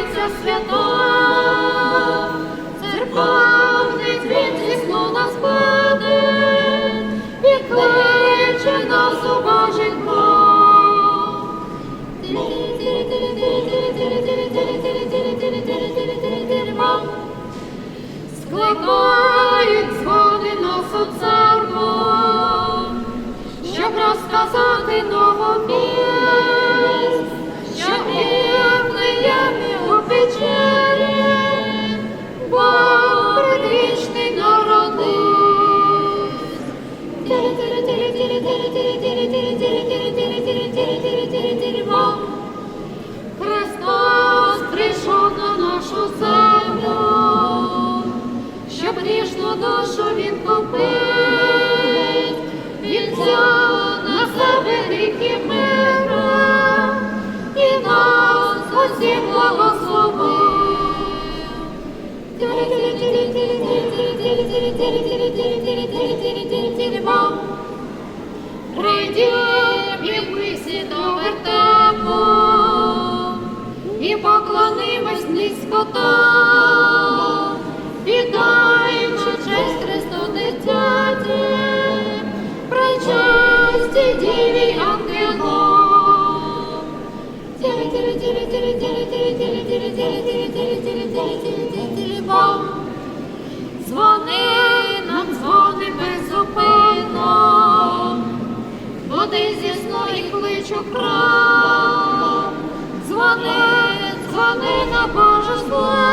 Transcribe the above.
збирається свята, церковний дзвін зі сну нас і кличе нас у Божий Бог. Скликають дзвони нас у церкву, щоб розказати нову піснь, що Христос прийшов на нашу землю, щоб грішну душу він купив, він взяв на себе гріхи і нас усіх благословив. Прийдім поклонимось низько там, віддаємо честь Христу дитяті, причасті діві ангелам. Дзвони нам, дзвони безупинно, Води зі сну і кличу в храм. Дзвони на Боже славу,